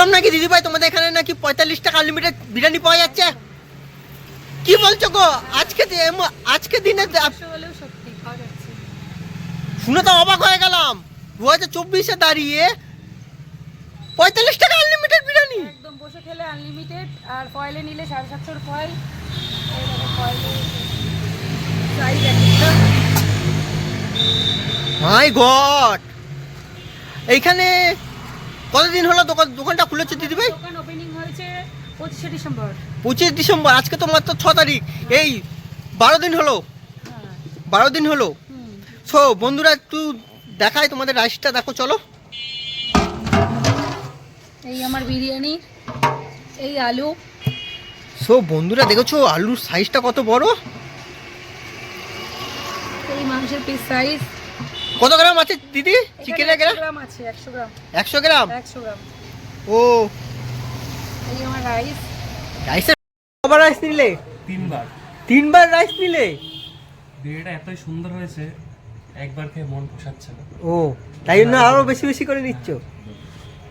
শুনলাম নাকি দিদি ভাই? তোমাদের এখানে নাকি পঁয়তাল্লিশ টাকা আনলিমিটেড বিরিয়ানি পাওয়া যাচ্ছে? কি বলছো গো? আজকে আজকে দিনে শুনে তো অবাক হয়ে গেলাম। দু হাজার চব্বিশে দাঁড়িয়ে পঁয়তাল্লিশ টাকা আনলিমিটেড বিরিয়ানি। একদম বসে খেলে আনলিমিটেড আর ফয়েলে নিলে সাড়ে সাতশোর ফয়েল মাই গড এইখানে কতদিন হলো দোকান দোকানটা খুলেছে দিদি ভাই? দোকান ওপেনিং হয়েছে পঁচিশে ডিসেম্বর। পঁচিশ ডিসেম্বর আজকে তো মাত্র ছ তারিখ। এই বারো দিন হলো? হ্যাঁ। বারো দিন হলো? সো বন্ধুরা একটু দেখাই তোমাদের রাইসটা দেখো চলো। এই আমার বিরিয়ানি এই আলু। সো বন্ধুরা দেখেছ আলুর সাইজটা কত বড়? এই মাংসের পিস সাইজ কত গ্রাম আছে দিদি? চিকেনের গ্রাম? গ্রাম আছে একশো গ্রাম। একশো গ্রাম? একশো গ্রাম। ও। এই আমার রাইস রাইসের কবার রাইস নিলে? তিনবার। তিনবার রাইস নিলে? বিয়েটা এতই সুন্দর হয়েছে একবার খেয়ে মন পোষাচ্ছে না। ও তাই জন্য আরও বেশি বেশি করে নিচ্ছ?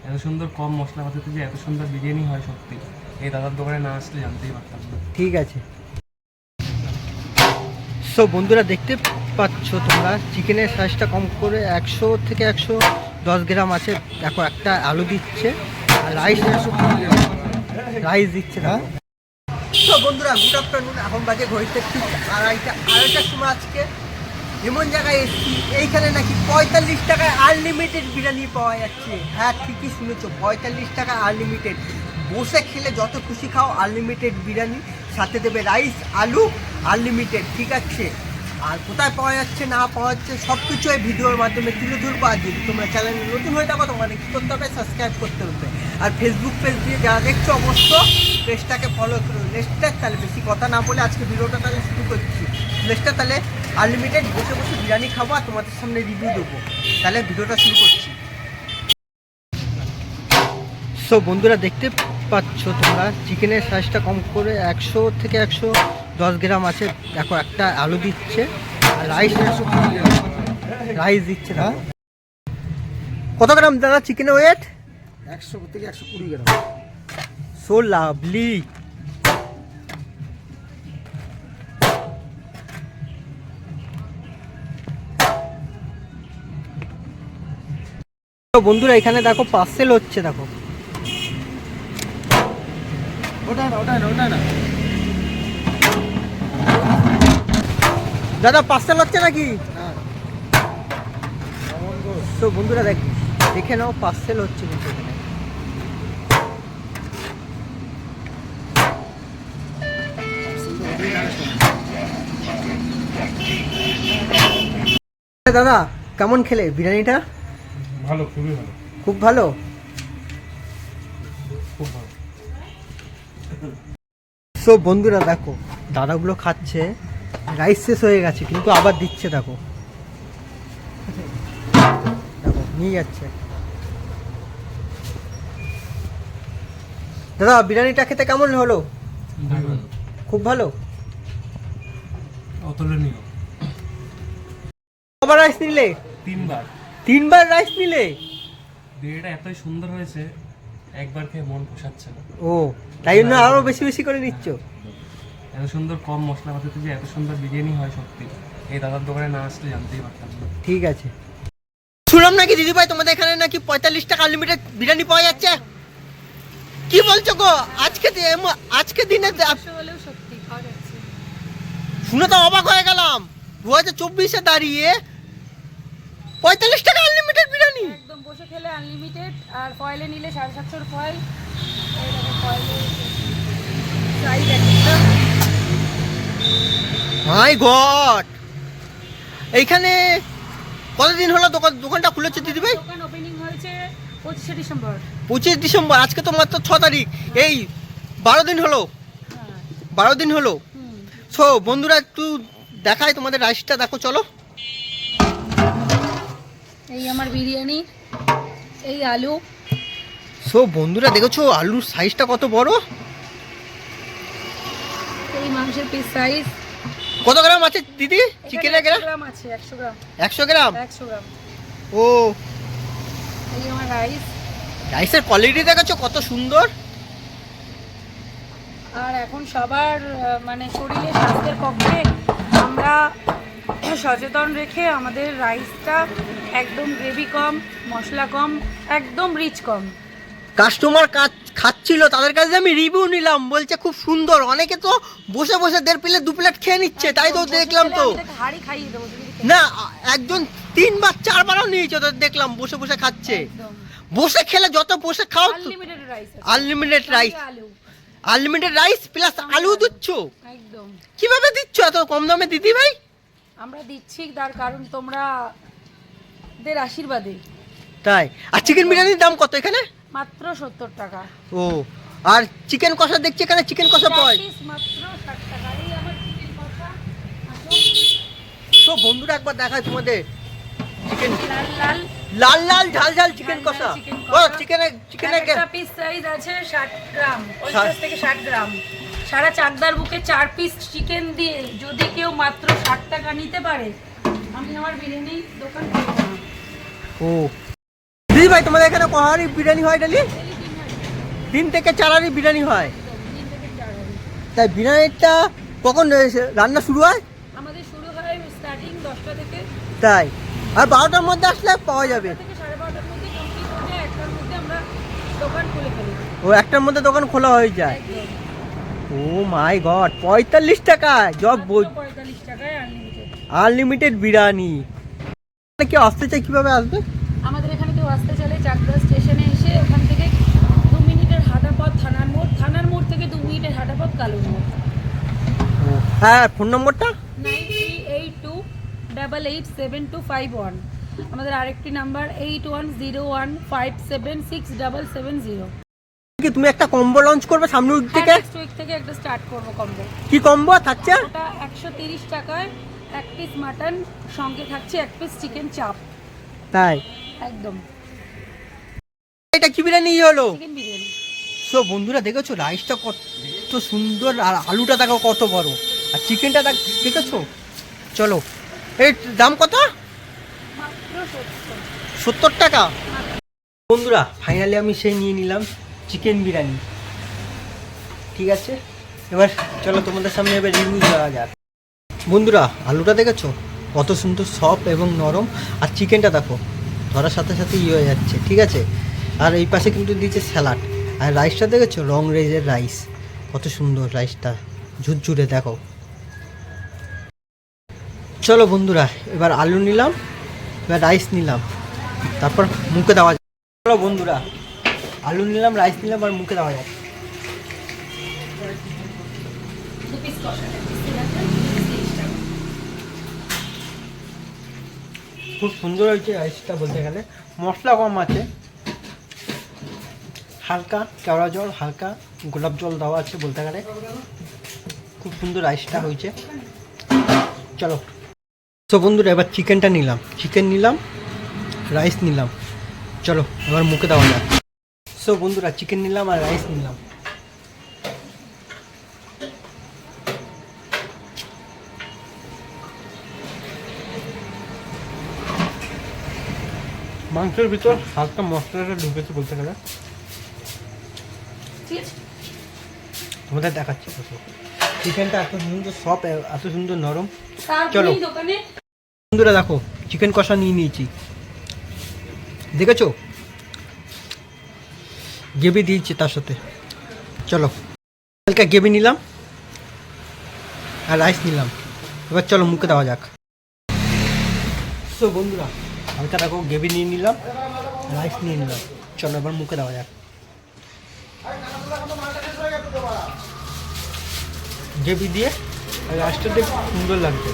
এত সুন্দর কম মশলা মশলাপাতিতে যে এত সুন্দর বিরিয়ানি হয় সত্যি এই দাদার দোকানে না আসলে জানতেই পারতাম না। ঠিক আছে। সো বন্ধুরা দেখতে পাচ্ছ তোমরা। চিকেনের সাইজটা কম করে একশো থেকে একশো দশ গ্রাম আছে। দেখো একটা আলু দিচ্ছে আর রাইস রাইস দিচ্ছে না তো বন্ধুরা গুড আফটারনুন এখন বাজে ঘড়িতে ঠিক আড়াইটা আড়াইটার সময় আজকে এমন জায়গায় এসেছি এইখানে নাকি পঁয়তাল্লিশ টাকায় আনলিমিটেড বিরিয়ানি পাওয়া যাচ্ছে। হ্যাঁ ঠিকই শুনেছো পঁয়তাল্লিশ টাকা আনলিমিটেড বসে খেলে যত খুশি খাও আনলিমিটেড বিরিয়ানি সাথে দেবে রাইস আলু আনলিমিটেড ঠিক আছে? আর কোথায় পাওয়া যাচ্ছে, না পাওয়া যাচ্ছে সব কিছু এই ভিডিওর মাধ্যমে তুলে ধরবো আর যদি তোমরা চ্যানেলে নতুন হয়ে থাকো তোমাদের কী করতে হবে সাবস্ক্রাইব করতে হবে। আর ফেসবুক পেজ দিয়ে যারা দেখছ অবশ্য পেজটাকে ফলো করো। নেক্সটটা তাহলে বেশি কথা না বলে আজকে ভিডিওটা তাহলে শুরু করছি। নেক্সটটা তাহলে আনলিমিটেড বসে বসে বিরিয়ানি খাব আর তোমাদের সামনে রিভিউ দেবো। তাহলে ভিডিওটা শুরু করছি। সো বন্ধুরা দেখতে পাচ্ছ তোমরা চিকেনের সাইজটা কম করে একশো থেকে একশো দশ গ্রাম আছে দেখো একটা আলু দিচ্ছে আর রাইস রাইস দিচ্ছে না কত গ্রাম দাদা চিকেনের ওয়েট একশো থেকে একশো কুড়ি গ্রাম। সো লাভলি বন্ধুরা এখানে দেখো পার্সেল হচ্ছে দেখো। ওটা না ওটা না ওটা না। দাদা পার্সেল হচ্ছে নাকি? হ্যাঁ। তো বন্ধুরা দেখ দেখে নাও পার্সেল হচ্ছে কিন্তু এখানে। দাদা কেমন খেলে? বিরিয়ানিটা? ভালো খুবই ভালো। খুব ভালো? খুব ভালো। সো বন্ধুরা দেখো দাদাগুলো খাচ্ছে। রাইস শেষ হয়ে গেছে কিন্তু আবার দিচ্ছে দেখো। দেখো নিয়ে যাচ্ছে। দাদা বিরিয়ানিটা খেতে কেমন হলো? খুব ভালো? অতুলনীয়। আবার রাইস নিলে? তিনবার। তিনবার রাইস নিলে? বিয়েটা এতই সুন্দর হয়েছে একবার খেয়ে মন পোষাচ্ছে না। ও তাই জন্য আরও বেশি বেশি করে নিচ্ছ? এত সুন্দর কম মশলাপাতিতে যে এত সুন্দর বিরিয়ানি হয় সত্যি। এই দাদার দোকানে না আসলে জানতেই পারতাম না। ঠিক আছে। শুনলাম নাকি দিদি ভাই তোমাদের এখানে নাকি পঁয়তাল্লিশ টাকা আনলিমিটেড বিরিয়ানি পাওয়া যাচ্ছে? কি বলছো গো? আজকে আজকে দিনে শুনে তো অবাক হয়ে গেলাম। দু হাজার চব্বিশে দাঁড়িয়ে পঁয়তাল্লিশ টাকা আনলিমিটেড বিরিয়ানি। একদম বসে খেলে আনলিমিটেড আর ফয়েলে নিলে সাড়ে সাতশোর ফয়েল ফয়েলে মাই গড! এইখানে কতদিন হলো দোকান দোকানটা খুলেছে দিদি ভাই? দোকান ওপেনিং হয়েছে পঁচিশে ডিসেম্বর। পঁচিশ ডিসেম্বর আজকে তো মাত্র ছ তারিখ। এই বারো দিন হলো? হ্যাঁ। বারো দিন হলো? সো বন্ধুরা একটু দেখাই তোমাদের রাইসটা দেখো চলো। এই আমার বিরিয়ানি এই আলু। সো বন্ধুরা দেখেছ আলুর সাইজটা কত বড়? এই মাংসের পিস সাইজ কত গ্রাম আছে দিদি? চিকেনের গ্রাম? গ্রাম আছে একশো গ্রাম। একশো গ্রাম? একশো গ্রাম। ও। এই আমার রাইস রাইসের কোয়ালিটি দেখেছ কত সুন্দর। আর এখন সবার মানে শরীরে স্বাস্থ্যের পক্ষে আমরা সচেতন রেখে আমাদের রাইসটা একদম গ্রেভি কম মশলা কম একদম রিচ কম। কাস্টমার খাচ্ছিল তাদের কাছে আমি রিভিউ নিলাম বলছে খুব সুন্দর। অনেকে তো বসে বসে দেড় প্লেট দু প্লেট খেয়ে নিচ্ছে তাই তো দেখলাম তো। না একজন তিনবার চারবারও নিয়েছে তো দেখলাম বসে বসে খাচ্ছে। বসে খেলে যত বসে খাও unlimited rice unlimited rice plus আলু। দিচ্ছ? একদম। কীভাবে দিচ্ছ? এত কম দামে দিদি ভাই? আমরা দিচ্ছি তার কারণ তোমরা দের আশীর্বাদে। তাই। আর চিকেন বিরিয়ানির দাম কত এখানে? মাত্র সত্তর টাকা। ও আর চিকেন কষা দেখছি এখানে চিকেন কষা পাওয়া যায়। মাত্র ষাট টাকা। এই আমার চিকেন কষা। তো বন্ধুরা একবার দেখায় তোমাদের চিকেন। লাল লাল। লাল লাল ঝাল ঝাল চিকেন কষা। ও কষা। চিকেনের চিকেনের একটা পিস সাইজ আছে ষাট গ্রাম। পঞ্চাশ থেকে ষাট গ্রাম। সারা চাকদার বুকে চার পিস চিকেন দিয়ে যদি কেউ মাত্র ষাট টাকা নিতে পারে আমি আমার বিরিয়ানি দোকান করব ও দিদি ভাই তোমাদের এখানে কহারি বিরিয়ানি হয় ডেলি? তিন থেকে চারারি বিরিয়ানি হয়। তাই বিরিয়ানিটা কখন রান্না শুরু হয়? আমাদের শুরু হয় স্টার্টিং দশটা থেকে। তাই। আর বারোটার মধ্যে আসলে পাওয়া যাবে। ও একটার মধ্যে দোকান খোলা হয়ে যায়। ও মাই গড পঁয়তাল্লিশ টাকা জব আনলিমিটেড বিরিয়ানি। কি আসতে চাই কীভাবে আসবে আমাদের এখানে কেউ আসতে চাইলে চাকদা স্টেশনে এসে ওখান থেকে দু মিনিটের হাঁটা পথ থানার মোড় থানার মোড় থেকে দু মিনিটের হাঁটা পথ কালুর মোড়। হ্যাঁ ফোন নম্বরটা? Nine three eight two double eight seven two five one. আমাদের আরেকটি number eight one zero one five seven six double seven zero. কি তুমি একটা কম্বো লঞ্চ করবে সামনের উইক থেকে? নেক্সট উইক থেকে একটা স্টার্ট করব কম্বো। কি কম্বো থাকছে? ওটা একশো তিরিশ টাকায় এক পিস মাটন সঙ্গে থাকছে এক পিস চিকেন চাপ তাই? একদম। এটা কি বিরিয়ানি হলো? সো বন্ধুরা দেখেছ? রাইসটা কত সুন্দর আর আলুটা দেখো কত বড়। আর চিকেনটা দেখ দেখেছ? চলো। এর দাম কত? সত্তর। টাকা? বন্ধুরা ফাইনালি আমি সেই নিয়ে নিলাম চিকেন বিরিয়ানি। ঠিক আছে? এবার চলো তোমাদের সামনে এবার রিভিউ দেওয়া যাক। বন্ধুরা আলুটা দেখেছ? কত সুন্দর সফট এবং নরম। আর চিকেনটা দেখো ধরার সাথে সাথে ইয়ে হয়ে যাচ্ছে ঠিক আছে? আর এই পাশে কিন্তু দিয়েছে স্যালাড। আর রাইসটা দেখেছ? রং রেঞ্জের রাইস। কত সুন্দর রাইসটা। ঝুরঝুরে, দেখো। চলো বন্ধুরা, এবার আলু নিলাম, এবার রাইস নিলাম। তারপর মুখে দেওয়া যাক। চলো বন্ধুরা, আলু নিলাম, রাইস নিলাম, আর মুখে দেওয়া টাকা। খুব সুন্দর হয়েছে রাইসটা বলতে গেলে। মশলা কম আছে। হালকা কেওড়া জল, হালকা গোলাপ জল দেওয়া আছে বলতে গেলে। খুব সুন্দর রাইসটা হয়েছে। চলো। তো বন্ধুরা, এবার চিকেনটা নিলাম। চিকেন নিলাম রাইস নিলাম। চলো এবার মুখে দেওয়া যাক। সো বন্ধুরা চিকেন নিলাম আর রাইস নিলাম। মাংসের ভিতর হালকা মশলাটা ঢুকেছে বলতে গেলে? তোমাদের দেখাচ্ছি চিকেনটা এত সুন্দর সফট এত সুন্দর নরম। চলো। বন্ধুরা দেখো চিকেন কষা নিয়ে নিয়েছি। দেখেছ? গ্রেভি দিয়েছি তার সাথে। চলো। হালকা গ্রেভি নিলাম আর রাইস নিলাম। এবার চলো মুখে দেওয়া যাক। সো বন্ধুরা হালকা দেখো গ্রেভি নিয়ে নিলাম রাইস নিয়ে নিলাম। চলো এবার মুখে দেওয়া যাক। গ্রেভি দিয়ে লাস্টের দিকে সুন্দর লাগছে।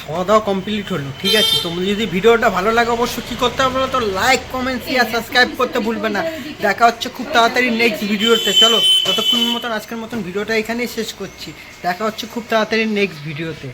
খাওয়া দাওয়া কমপ্লিট হলো, ঠিক আছে? তোমরা যদি ভিডিওটা ভালো লাগে অবশ্যই কী করতে হবে তো লাইক কমেন্ট শেয়ার সাবস্ক্রাইব করতে ভুলবে না। দেখা হচ্ছে খুব তাড়াতাড়ি নেক্সট ভিডিওতে। চলো ততক্ষণ মতন আজকের মতন ভিডিওটা এখানেই শেষ করছি। দেখা হচ্ছে খুব তাড়াতাড়ি নেক্সট ভিডিওতে।